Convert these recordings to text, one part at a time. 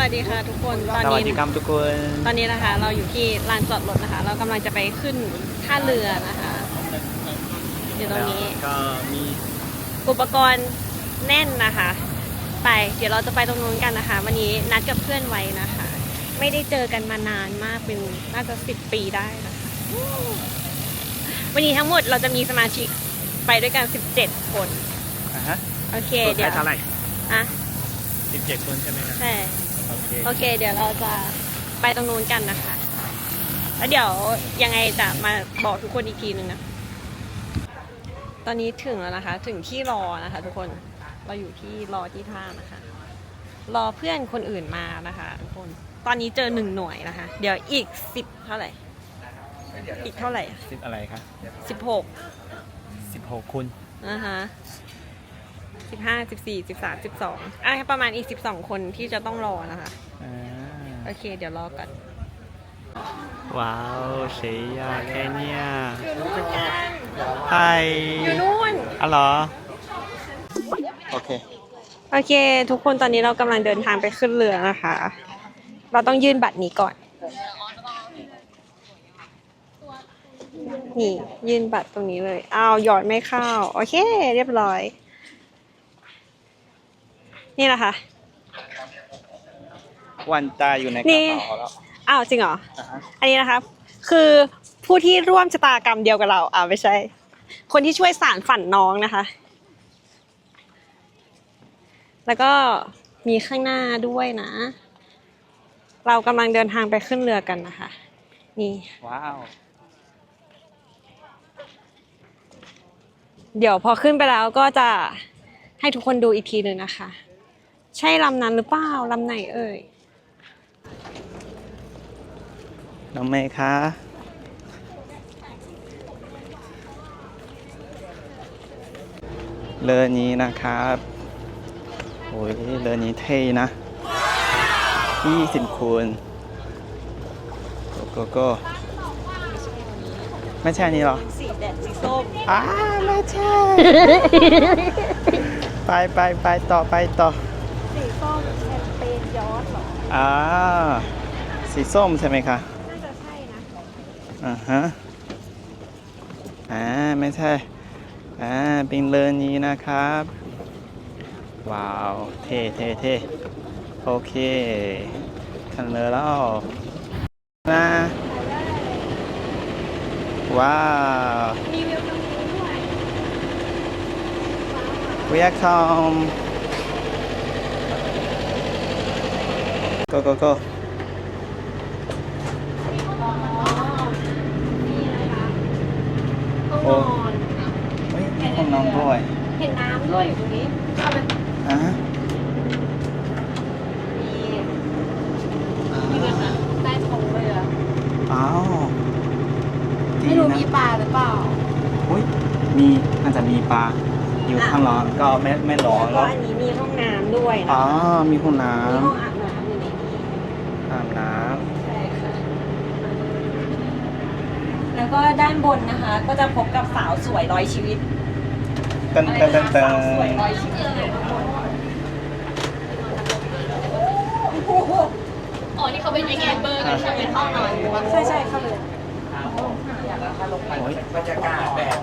วัสดีค่ะทุกคนตอนสวัสนี้ดีครับทุกคนตอนนี้นะคะ เราอยู่ที่ลานจอดรถนะคะ เรากำลังจะไปขึ้นท่าเรือนะคะอยู่ตรงนี้ก็มีอุปกรณ์แน่นนะคะ ไปเดี๋ยวเราจะไปตรงนู้นกันนะคะ วันนี้นัดกับเพื่อนไว้นะคะ ไม่ได้เจอกันมานานมากเป็นน่าจะสิบปีได้นะคะวันนี้ทั้งหมดเราจะมีสมาชิกไปด้วยกัน 17 คน อะฮะโอเคตัวเดี๋ยวเท่าไหร่อะ สิบเจ็ดคนใช่ไหมครับใช่ โอเคโอเค เดี๋ยวเราจะไปตรงนู้นกันนะคะ แล้วเดี๋ยวยังไงจะมาบอกทุกคนอีกทีนึงนะ ตอนนี้ถึงแล้วนะคะ ถึงที่รอนะคะ ทุกคน เราอยู่ที่รอที่ท่านะคะ รอเพื่อนคนอื่นมานะคะทุกคน ตอนนี้เจอหนึ่งหน่วยนะคะ เดี๋ยวอีกสิบเท่าไหร่ อีกเท่าไหร่สิบอะไรครับสิบหกสิบหกคุณนะคะ สิบห้าสิบสี่สิบสามสิบสองอะประมาณอีกสิบสองคนที่จะต้องรอนะคะ อ่าโอเค เดี๋ยวรอกันว้าวเสียแค่เนี้ยอยู่นู่นกันไฮอยู่นู่น อ๋อเหรอ โอเค โอเค ทุกคนตอนนี้เรากำลังเดินทางไปขึ้นเรือนะคะ เราต้องยื่นบัตรนี้ก่อน นี่ยื่นบัตรตรงนี้เลย อ้าวหยอดไม่เข้า โอเค เรียบร้อย นี่นะคะวันตาอยู่ในกนี่ระเป๋าแล้วอ้าวจริงเหรออะฮะอันนี้นะครับคือผู้ที่ร่วมชะตากรรมเดียวกับเราอ่าไม่ใช่ คนที่ช่วยสารฝันน้องนะคะ แล้วก็มีข้างหน้าด้วยนะ เรากำลังเดินทางไปขึ้นเรือกันนะคะ นี่ ว้าว เดี๋ยวพอขึ้นไปแล้วก็จะให้ทุกคนดูอีกทีหนึ่งนะคะ ใช่ลำนั้นหรือเปล่าลำไหนเอ่ย น้องเมย์คะเรือนี้นะครับโอ้ยเรือนี้เท่นะยี่สิบคูณโกโก้ไม่ใช่อันนี้เหรอ สีแดดสีส้มอ้าไม่ใช่ ไปไปไปต่อไปต่อ สีส้มแชมเปญยอดเหรอ อ่า สีส้มใช่ไหมคะ น่าจะใช่นะ อ่าฮะ อ่า ไม่ใช่ อ่า เป็นเรือนี้นะครับ ว้าว เท่เท่เท่โอเคขันเรือแล้วนะว้าว มีวิวตรงนี้ด้วย welcome go go go ห้องนอนเฮ้ยมีห้องนอนด้วยเห็นน้ำด้วยอยู่ตรงนี้เอาไปอ่ามีนี่นะคะใต้ท้องเรืออ้าวดีไม่รู้นะมีปลาหรือเปล่าอุ้ยมีน่าจะมีปลาอยู่ข้างร้อนก็ไม่ไม่ร้อนแล้วก็แล้วอันนี้มีห้องน้ำด้วยนะอ๋อมีห้องน้มีห้องอาบน้ำอยู่ในนี้ำอาบน้ใช่ค่ะ แล้วก็ด้านบนนะคะ ก็จะพบกับสาวสวยร้อยชีวิตำเต้นอะไรเต้นนะเต้นคะเต้สาวสวยร้อนยชีวิตอยู่ข้างบนอ๋อ นี่เขาเป็นยังไงเบอร์กันใช่ไหมห้องนอนใช่ใช่เข้าเลยโอ้ยบรรยากาศแบบ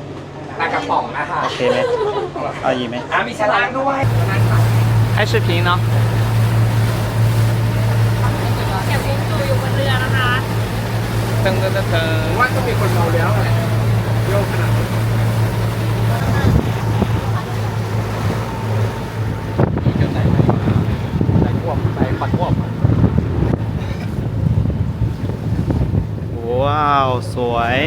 ปลากระป๋องนะคะโอเคไหมเอาอีกไหมอะมีชั้นล่างด้วยนั่นค่ะให้视频เนาะ เก็บวิงดูอยู่บนเรือนะคะ เต้นเต้นเต้นเต้ผมว่าต้องมีคนเมาแล้วแหละโยกขนาดนี้ว้าว สวย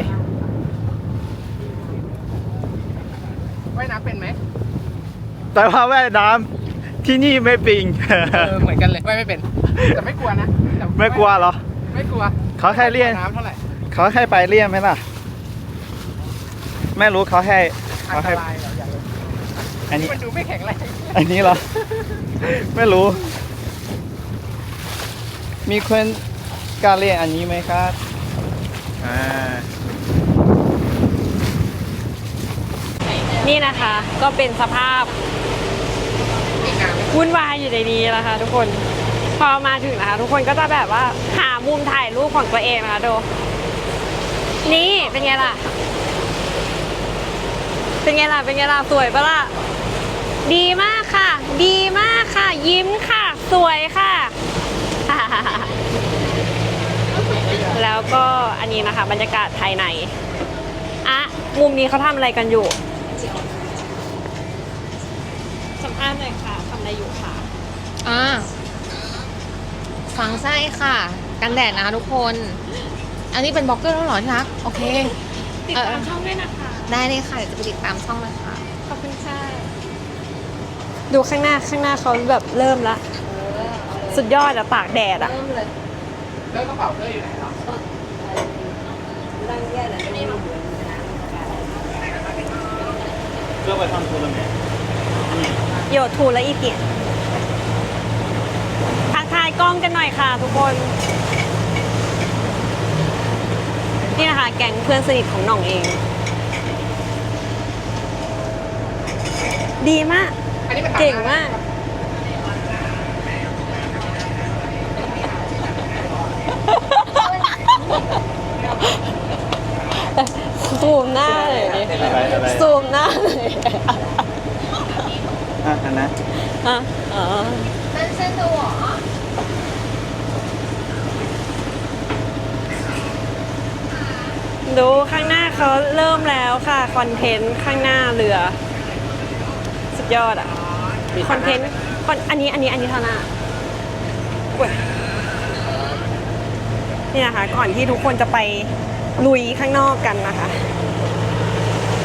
ว่ายน้ำเป็นไหมแต่ว่าว่ายน้ำที่นี่ไม่ปิง เออเหมือนกันเลยว่ายไม่เป็น แต่ไม่กลัวนะแต่ไม่กลัวเหรอ ไม่กลัวเขาแค่เรียนน้ำเท่าไหร่เขาให้ไปเรียนไหมล่ะ ไม่รู้เขาให้อัเขานตให้รายเหรออย่างเลยอันนี้ มันดูไม่แข็งแรงอันนี้เหรอ ไม่รู้ มีคนกล้าเรียนอันนี้ไหมครับอ่า นี่นะคะก็เป็นสภาพวุ่นวายอยู่ในนี้นะคะทุกคน พอมาถึงนะคะ ทุกคนก็จะแบบว่าหามุมถ่ายรูปของตัวเองนะคะดู นี่เป็นไงล่ะ เป็นไงล่ะ เป็นไงล่ะ สวยปะล่ะ ดีมากค่ะ ดีมากค่ะ ยิ้มค่ะ สวยค่ะ แล้วก็อันนี้นะคะ บรรยากาศภายในอะมุมนี้เขาทำอะไรกันอยู่สัมภาษณ์หน่อยค่ะทำอะไรอยู่ค่ะอ่า ฝังไส้ค่ะ กันแดดนะคะทุกคน อันนี้เป็นบล็อกเกอร์แล้วเหรอที่รัก โอเค ติดเออตามช่องด้วยนะคะ ได้เลยค่ะเดี๋ยวจะไปติดตามช่องนะคะขอบคุณค่ะดูข้างหน้าข้างหน้าเขาแบบเริ่มละ สุดยอดอะตากแดดอะเริ่มเลยแล้วกระเป๋าเธออยู่ไหนเหรอเลือกไปทำทัวร์เลยไหมโยทูและอีเตียนทั กทายกล้องกันหน่อยค่ะ ทุกคน นี่นะคะแก๊งเพื่อนสนิทของหน่องเอง ดีมากอันนี้เป็นเก่งมากซูมหน้าเลยดิอะไรอะไรซูมหน้าเลยอะอันนะอะอ๋อนั่นเส้ ดูเหรอดูข้างหน้าเขาเริ่มแล้วค่ะ คอนเทนต์ข้างหน้าเรือ สุดยอดอะคอนเทนต์คอนอันนี้อันนี้อันนี้เท่าหน้าอุ๊ยนี่นะคะ ก่อนที่ทุกคนจะไปลุยข้างนอกกันนะคะ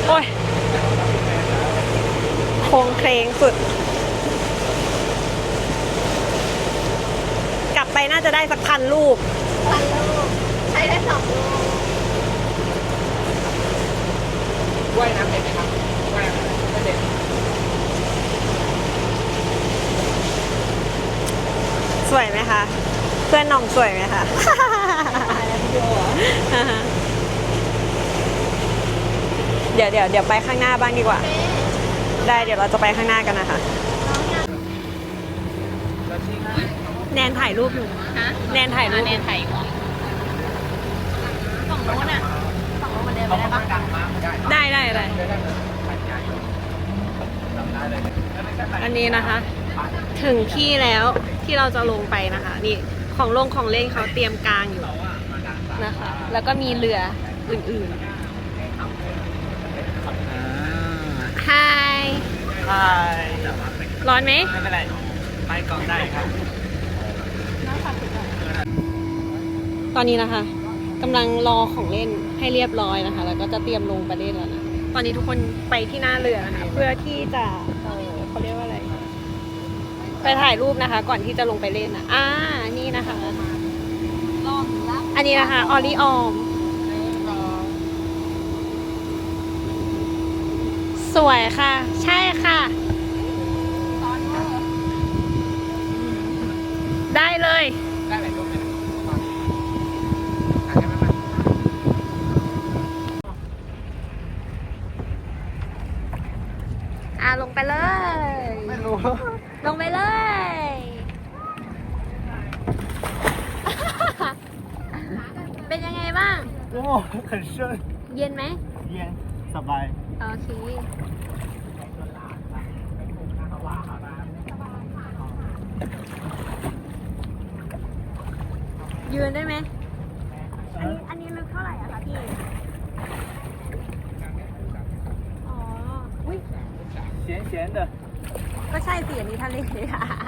โอ้ยโครงเครงสุด กลับไปน่าจะได้สักพันรูป พันลูกใช้ได้สองลูก ว่ายน้ำเป็นไหมครับว่ายน้ำไม่เป็นสวยไหมคะ เพื่อนน้องสวยไหมคะ เดี๋ยวเดี๋ยวเดี๋ยวไปข้างหน้าบ้างดีกว่า ได้เดี๋ยวเราจะไปข้างหน้ากันนะคะ แนนถ่ายรูปอยู่ฮะแนนถ่ายรูปเนนไทยก่อนฝั่งโน้นอะฝั่งโน้นมัน เดินไปได้ปะดังมากได้ได้ได้ได้อันนี้นะคะ ถึงที่แล้วที่เราจะลงไปนะคะ นี่ของลงของเล่นเขาเตรียมกลางอยู่นะคะ แล้วก็มีเรืออื่นๆฮายใช่ร้อนไหมไม่เป็นไรไปก่อนได้ครับตอนนี้นะคะกำลังรอของเล่น ให้เรียบร้อยนะคะ แล้วก็จะเตรียมลงไปเล่นแล้วนะ ตอนนี้ทุกคนไปที่หน้าเรือนะคะ เพื่อที่จะเอ่อเขาเรียกว่าอะไร ไปถ่ายรูปนะคะ ก่อนที่จะลงไปเล่นนะอ่า นี่นะคะ ลองรับอันนี้นะคะ ออริออมสวยค่ะ ใช่ค่ะ ตอนเมื่อได้เลย ได้หลายรูปเลยอะได้ไหมมา อ่าลงไปเลย ไม่รู้ ลงไปเลย เป็นยังไงบ้าง โอ้ 很深 เย็นไหม เย็นสบาย โอเค ยืนได้ไหม อันนี้อันนี้ลึกเท่าไหร่อะคะพี่ อ๋อ อุ้ย 咸咸的 ก็ใช่สิอันนี้ทะเลอะ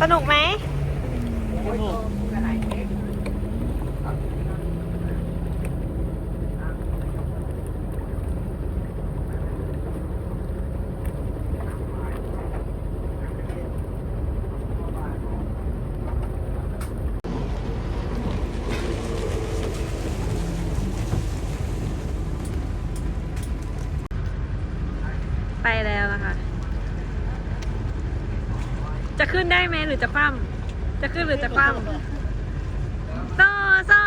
สนุกไหมไปแล้วนะคะ จะขึ้นได้ไหมหรือจะคว่ำจะขึ้นหรือจะคว่ำโซ่โซ่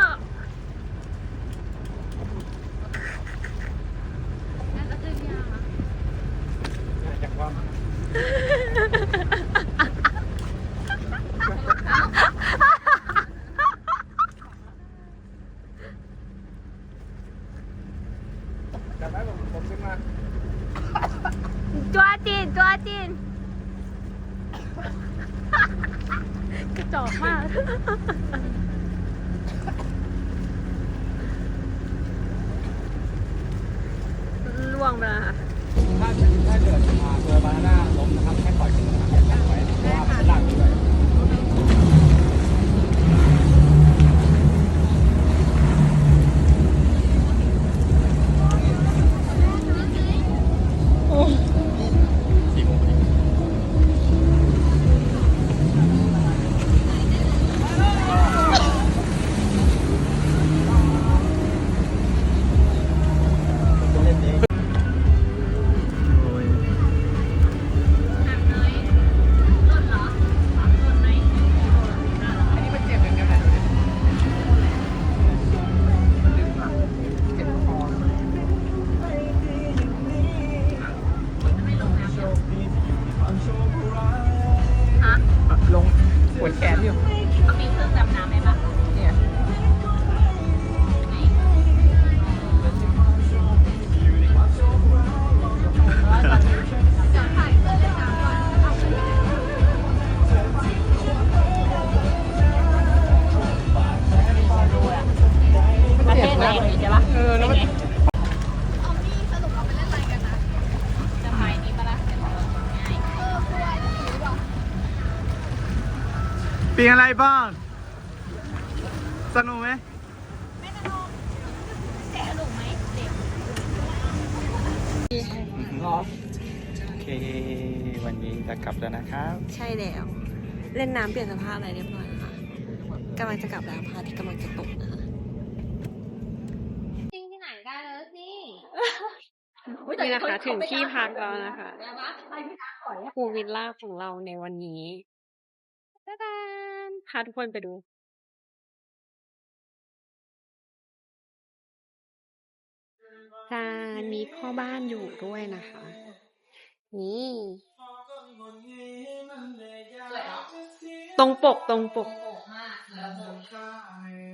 จากว่า จำได้ผมผมขึ้นมา จัวจีนจัวจีนกระ จอกมาก ล่วงไปแล้วค่ะ ปว เป็นอะไรบ้าง สนุกไหมรอโอเค วันนี้จะกลับแล้วนะครับ ใช่แล้ว เล่นน้ำเปลี่ยนสภาพอะไรเรียบร้อยแล้วค่ะกำลังจะกลับแล้วพระอาที่กำลังจะตกนะคะจริงที่ไหนได้แล้วสินี่นะคะถึงที่พักแล้วนะคะภูวิลล่าของเราในวันนี้ตาดาน พาทุกคนไปดูจานมีพ่อบ้านอยู่ด้วยนะคะ นี่ตรงปกตรงปก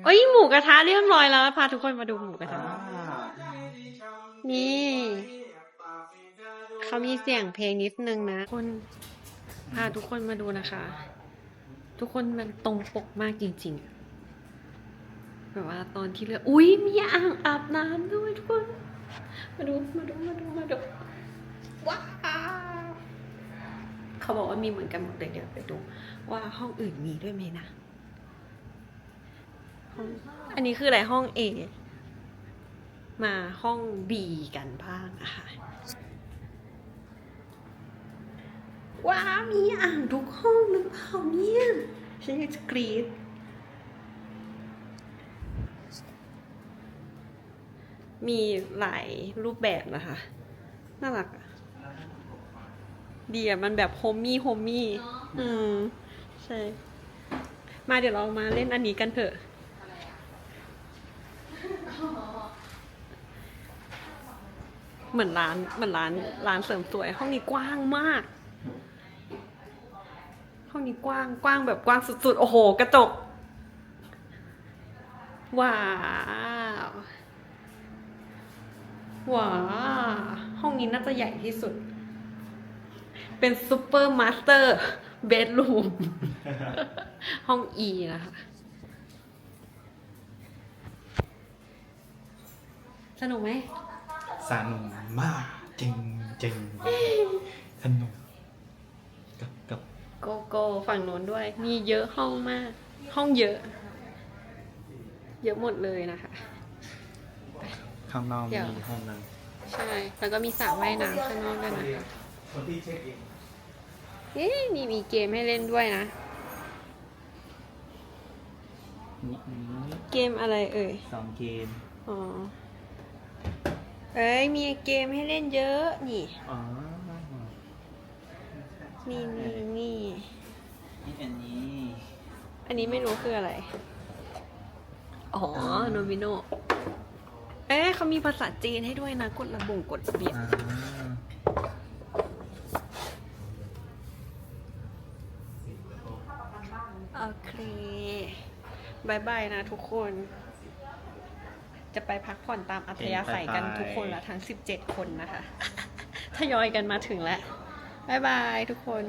เอ้ยหมูกระทะเรียบร้อยแล้ว พาทุกคนมาดูหมูกระทะนี่เขามีเสียงเพลงนิดนึงนะคนพาทุกคนมาดูนะคะ ทุกคนมันตรงปกมากจริงๆแบบว่าตอนที่เลือกอุ้ยมีอ่างอาบน้ำด้วยทุกคน มาดูมาดูมาดูมาดูว้าเขาบอกว่ามีเหมือนกันหมดเลยเดี๋ยวไปดู ว่าห้องอื่นมีด้วยไหมนะห้องอันนี้คืออะไรห้อง A มาห้อง B กันบ้างนะคะ ว้ามีอ่างทุกห้องหรือเปล่าเนี่ยฉันอยากจะกรีดมีหลายรูปแบบนะคะ น่ารักอะดีอะมันแบบโฮมมี่โฮมมี่อืมใช่ มาเดี๋ยวเรามาเล่นอันนี้กันเถอะเหมือนร้านเหมือนร้านร้านเสริมสวย ห้องนี้กว้างมาก ห้องนี้กว้างกว้างแบบกว้างสุดๆ โอ้โห กระจก ว้าว ว้าห้องนี้น่าจะใหญ่ที่สุด เป็นซูเปอร์มาสเตอร์เบดรูม ห้อง E นะคะ สนุกไหมสนุกมากจริงจริงสนุก โกโก้ฝั่งโน้นด้วย มีเยอะห้องมาก ห้องเยอะ เยอะหมดเลยนะคะ ข้างนอกเดี๋ยวมีห้องนึงใช่ แล้วก็มีสระว่ายน้ำข้างนอกด้วยนะคะคนที่เช็คอินเอ๊ะมีมีเกมให้เล่นด้วยนะ นี่นี่เกมอะไรเอ่ย สองเกม อ๋อ เอ้ย มีเกมให้เล่นเยอะนี่ อ๋อ นี่นี่นี่ นี่อันนี้ อันนี้ไม่รู้คืออะไร อ๋อ โนมิโน เอ๊ะเขามีภาษาจีนให้ด้วยนะ กดระบุงกดระเบียบอ่าโอเคบายบายนะทุกคน จะไปพักผ่อนตามอัธยาศัยกันทุกคนละทั้ง 17 คนนะคะ ทยอยกันมาถึงแล้ว บายบายทุกคน